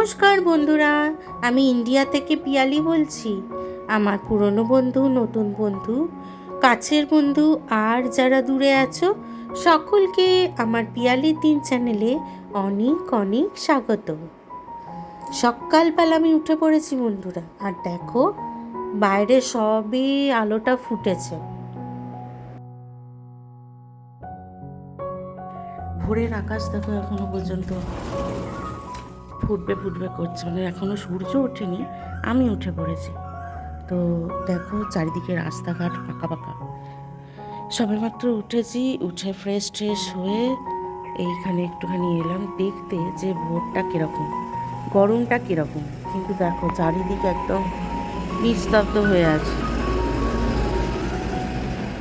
নমস্কার বন্ধুরা, আমি ইন্ডিয়া থেকে পিয়ালি বলছি। আমার পুরনো বন্ধু, নতুন বন্ধু, কাছের বন্ধু আর যারা দূরে আছো, সকলকে আমার পিয়ালি তিন চ্যানেলে অনেক অনেক স্বাগত। সকালবেলা আমি উঠে পড়েছি বন্ধুরা, আর দেখো, বাইরে সবে আলোটা ফুটেছে। ভোরের আকাশ দেখো এখনও পর্যন্ত। ফুটবে ফুটবে করছে। মানে এখনও সূর্য ওঠেনি, আমি উঠে পড়েছি। তো দেখো চারিদিকে রাস্তাঘাট ফাঁকা ফাঁকা সবেমাত্র উঠেছি, উঠে ফ্রেশ ট্রেশ হয়ে এইখানে একটুখানি এলাম দেখতে যে ভোরটা কীরকম, গরমটা কীরকম। কিন্তু দেখো চারিদিকে একদম নিস্তব্ধ হয়ে আছে।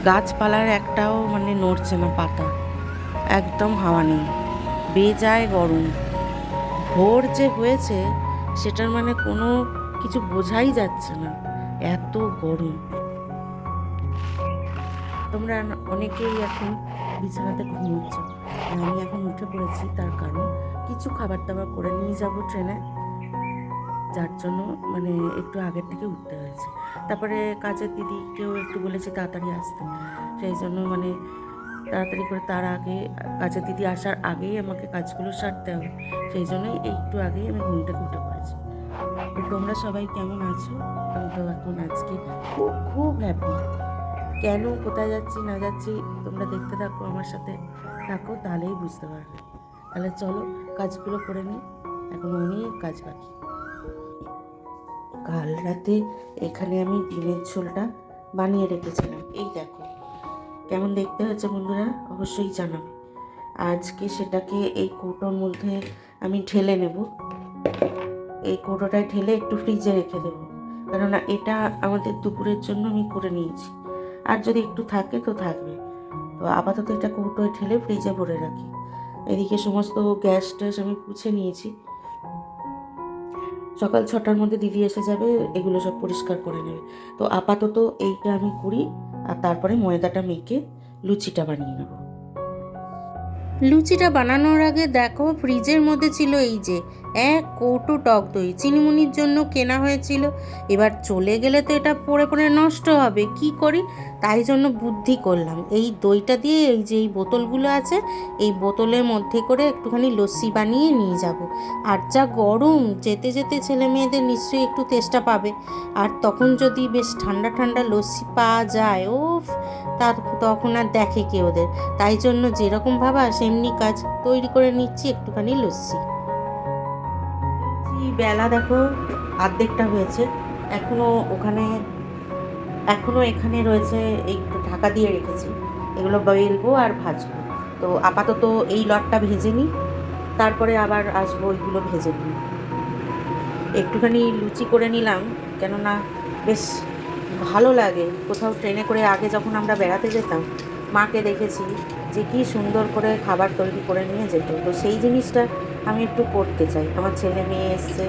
গাছপালার একটাও মানে নড়ছে না পাতা, একদম হাওয়া নেই। বেজায় গরম। ভোর যে হয়েছে, সেটার মানে কোনো কিছু বোঝাই যাচ্ছে না। এত গরম। তোমরা অনেকেই এখন বিছানাতে ঘুমোচ্ছ। আমি এখন উঠে পড়েছি, তার কারণ কিছু খাবার দাবার করে নিয়ে যাব ট্রেনে। যার জন্য মানে একটু আগের থেকে উঠতে হয়েছে। তারপরে কাজের দিদিকেও একটু বলেছি তাড়াতাড়ি আসতে। সেই জন্য মানে তাড়াতাড়ি করে তার আগে কাজের দিদি আসার আগেই আমাকে কাজগুলো সারতে হবে। সেই জন্যই একটু আগেই আমি ঘুমটা উঠে পড়েছি। তোমরা সবাই কেমন আছো? আমি তো এখন আজকে খুব খুব হ্যাপি কেন, কোথায় যাচ্ছি, না যাচ্ছি তোমরা দেখতে থাকো, আমার সাথে থাকো, তাহলেই বুঝতে পারবে। তাহলে চলো, কাজগুলো করে নিই। এখন অনেক কাজ বাকি। কাল রাতে এখানে আমি ডিমের ঝোলটা বানিয়ে রেখেছিলাম। এই দেখো। কেমন দেখতে হয়েছে বন্ধুরা অবশ্যই জানাবে। আজকে সেটাকে এই কৌটোর মধ্যে আমি ঢেলে নেব। এই কৌটোটায় ঢেলে একটু ফ্রিজে রেখে দেবো। কেননা এটা আমাদের দুপুরের জন্য আমি করে নিয়েছি। আর যদি একটু থাকে তো থাকবে। তো আপাতত এটা কৌটোয় ঢেলে ফ্রিজে ভরে রাখি। এদিকে সমস্ত গ্যাস ট্যাস আমি পুছে নিয়েছি। সকাল ছটার মধ্যে দিদি এসে যাবে, এগুলো সব পরিষ্কার করে নেবে। তো আপাতত এইটা আমি করি। আর তারপরে ময়দাটা মেখে লুচিটা বানিয়ে নেব। লুচিটা বানানোর আগে দেখো, ফ্রিজের মধ্যে ছিল এই যে এক কৌটো টক দই চিনিমুনির জন্য কেনা হয়েছিল। এবার চলে গেলে তো এটা পড়ে পড়ে নষ্ট হবে। কি করি? তাই জন্য বুদ্ধি করলাম। এই দইটা দিয়ে এই যে এই বোতলগুলো আছে, এই বোতলের মধ্যে করে একটুখানি লস্যি বানিয়ে নিয়ে যাব। আর যা গরম, যেতে যেতে ছেলে মেয়েদের নিশ্চয়ই একটু তেষ্টা পাবে। আর তখন যদি বেশ ঠান্ডা ঠান্ডা লস্যি পাওয়া যায় ও তার তখন আর দেখে কে ওদের। তাই জন্য যেরকম ভাবা, সেমনি কাজ তৈরি করে নিচ্ছি একটুখানি লস্যি। বেলা দেখো অর্ধেকটা হয়েছে। এখনও ওখানে, এখনও এখানে রয়েছে একটু ঢাকা দিয়ে রেখেছি। এগুলো বেলবো আর ভাজবো। তো আপাতত এই লটটা ভেজে নিই, তারপরে আবার আসব ওইগুলো ভেজে নিই। একটুখানি লুচি করে নিলাম, কেননা বেশ ভালো লাগে। কোথাও ট্রেনে করে আগে যখন আমরা বেড়াতে যেতাম, মাকে দেখেছি যে কি সুন্দর করে খাবার তৈরি করে নিয়ে যেত। তো সেই জিনিসটা আমি একটু করতে চাই। আমার ছেলে মেয়ে এসছে,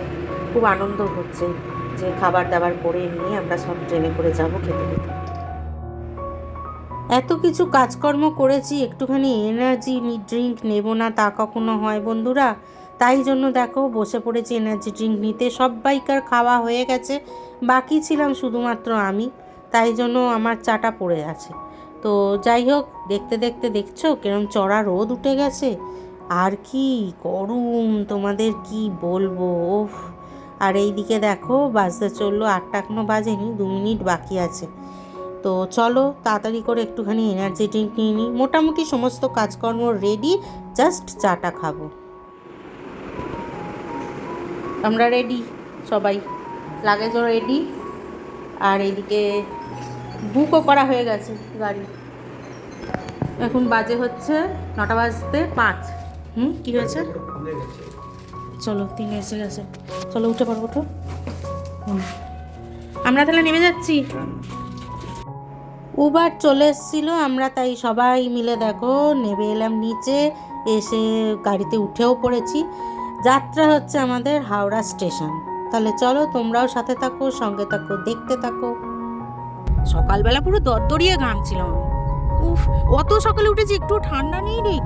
খুব আনন্দ হচ্ছে যে খাবার দাবার করে নিয়ে আমরা সব ট্রেনে করে যাব খেতে খেতে। এত কিছু কাজকর্ম করেছি, একটুখানি এনার্জি ড্রিঙ্ক নেব না তা কখনো হয় বন্ধুরা। তাই জন্য দেখো বসে পড়েছি এনার্জি ড্রিঙ্ক নিতে। সবাইকার খাওয়া হয়ে গেছে, বাকি ছিলাম শুধুমাত্র আমি। তাই জন্য আমার চাটা পড়ে আছে। তো যাই হোক, দেখতে দেখতে দেখছ কিরম চড়া রোদ উঠে গেছে। আর কি গরম, তোমাদের কি বলব? ওফ আর এই দিকে দেখো, বাজতে চলল আটটা এখনও বাজেনি, দু মিনিট বাকি আছে। তো চলো, তাড়াতাড়ি করে একটুখানি এনার্জি ড্রিঙ্ক নিয়ে নিই। মোটামুটি সমস্ত কাজকর্ম রেডি জাস্ট চাটা খাব। আমরা রেডি সবাই। লাগেজও রেডি আর এইদিকে বুকও করা হয়ে গেছে গাড়ি। এখন বাজে হচ্ছে নটা বাজতে পাঁচ। হুম, কী হয়েছে? চলো তিন এসে গেছে। চলো, উঠে ওঠো হুম। আমরা তাহলে নেমে যাচ্ছি। উবার চলে এসেছিল, আমরা তাই সবাই মিলে দেখো, নেমে এলাম নিচে, এসে গাড়িতে উঠেও পড়েছি। যাত্রা হচ্ছে আমাদের হাওড়া স্টেশন। তাহলে চলো, তোমরাও সাথে থাকো, সঙ্গে থাকো, দেখতে থাকো। সকালবেলা পুরো দরদরিয়ে ঘামছিলাম। উফ অত সকালে উঠেছি একটু ঠান্ডা নেই রে।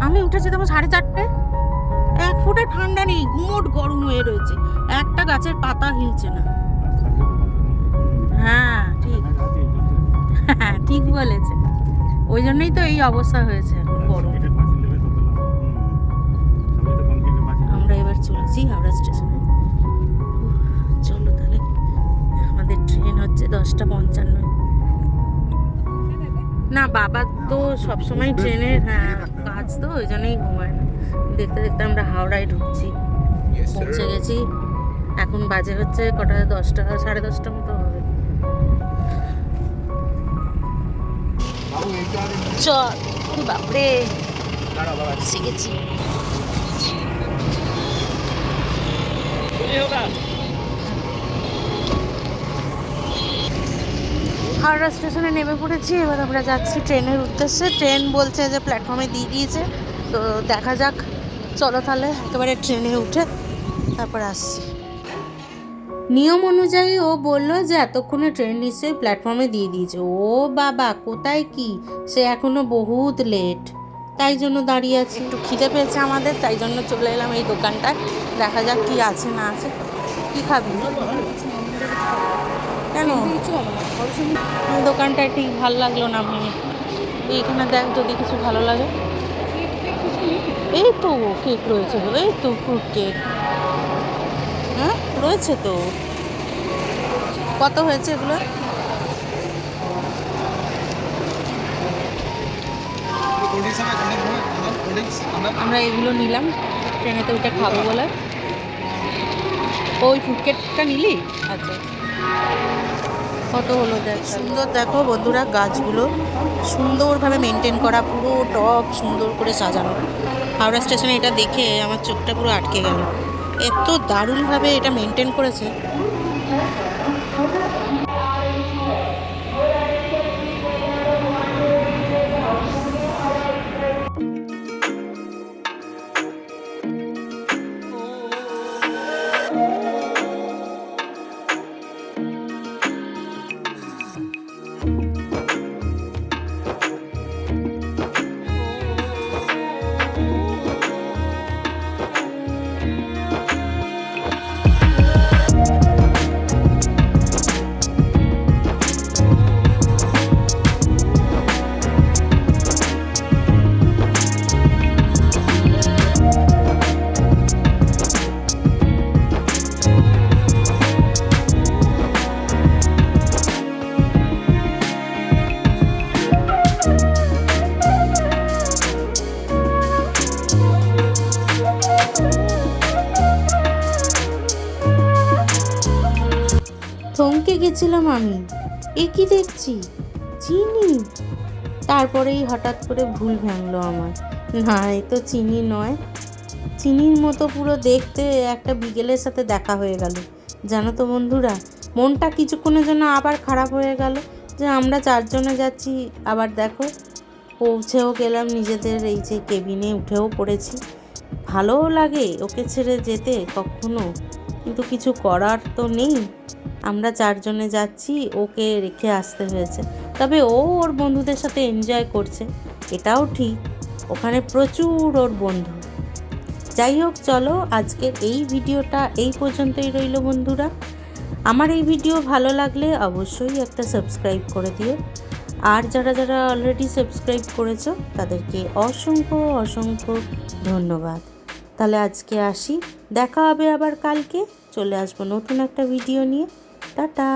আমি উঠেছি তখন সাড়ে চারটে। এক ফুটে ঠান্ডা নেই গুমোট গরম হয়ে রয়েছে। একটা গাছের পাতা হিলছে না। হ্যাঁ ঠিক। হ্যাঁ ঠিক বলেছে। ওই জন্যই তো এই অবস্থা হয়েছে এখন গরম। আমরা এবার চলেছি হাওড়া স্টেশনে। দশটা পঞ্চান্ন। না বাবা তো সবসময় ট্রেনের হ্যাঁ কাজ তো ওই জন্যই ঘুমায় না। দেখতে দেখতে আমরা হাওড়ায় ঢুকছি। পৌঁছে গেছি। এখন বাজে হচ্ছে কটা? দশটা সাড়ে দশটা মতো হবে। চল বাপরে। এসে হাওড়া স্টেশনে নেমে পড়েছি। এবার আমরা যাচ্ছি ট্রেনের উদ্দেশ্যে। ট্রেন বলছে যে প্ল্যাটফর্মে দিয়ে দিয়েছে। তো দেখা যাক। চলো তাহলে একেবারে ট্রেনে উঠে তারপর আসছি। নিয়ম অনুযায়ী ও বলল যে এতক্ষণে ট্রেন নিশ্চয়ই প্ল্যাটফর্মে দিয়ে দিয়েছে। ও বাবা, কোথায় কি? সে এখনও বহুত লেট। তাই জন্য দাঁড়িয়ে আছি। একটু খিদে পেয়েছে আমাদের, তাই জন্য চলে এলাম এই দোকানটায়। দেখা যাক কি আছে, না আছে। কি খাবি? কেন? দোকানটা ঠিক ভালো লাগল না আমি এইখানে দেখ যদি কিছু ভালো লাগে। এই তো কেক রয়েছে এই তো ফ্রুট কেক হ্যাঁ রয়েছে তো। কত হয়েছে এগুলো? আমরা এগুলো নিলাম ট্রেনেতে উঠে খাব বলে। ওই ফুটকেটটা নিলি? আচ্ছা। কত হলো দেখ সুন্দর দেখো বন্ধুরা গাছগুলো। সুন্দরভাবে মেনটেন করা, পুরো টপ সুন্দর করে সাজানো। হাওড়া স্টেশনে এটা দেখে আমার চোখটা পুরো আটকে গেল। এত দারুণভাবে এটা মেনটেন করেছে। থমকে গেছিলাম আমি। এ কি দেখছি? চিনি? তারপরেই হঠাৎ করে ভুল ভাঙলো আমার। না, এ তো চিনি নয়। চিনির মতো পুরো দেখতে একটা বিকেলের সাথে দেখা হয়ে গেল। জানো তো বন্ধুরা, মনটা কিছুক্ষণের জন্য আবার খারাপ হয়ে গেল যে আমরা চারজনে যাচ্ছি, আবার দেখো, পৌঁছেও গেলাম নিজেদের এই যে কেবিনে উঠেও পড়েছি। ভালোও লাগে ওকে ছেড়ে যেতে কখনো, কিন্তু কিছু করার তো নেই। আমরা চারজনে যাচ্ছি, ওকে রেখে আসতে হয়েছে। তবে ও ওর বন্ধুদের সাথে এনজয় করছে। এটাও ঠিক, ওখানে প্রচুর ওর বন্ধু। যাই হোক, চলো আজকের এই ভিডিওটা এই পর্যন্তই রইল বন্ধুরা। আমার এই ভিডিও ভালো লাগলে অবশ্যই একটা সাবস্ক্রাইব করে দিও। আর যারা যারা অলরেডি সাবস্ক্রাইব করেছ, তাদেরকে অসংখ্য অসংখ্য ধন্যবাদ। তাহলে আজকে আসি, দেখা হবে আবার কালকে। চলে আসব নতুন একটা ভিডিও নিয়ে। টাটা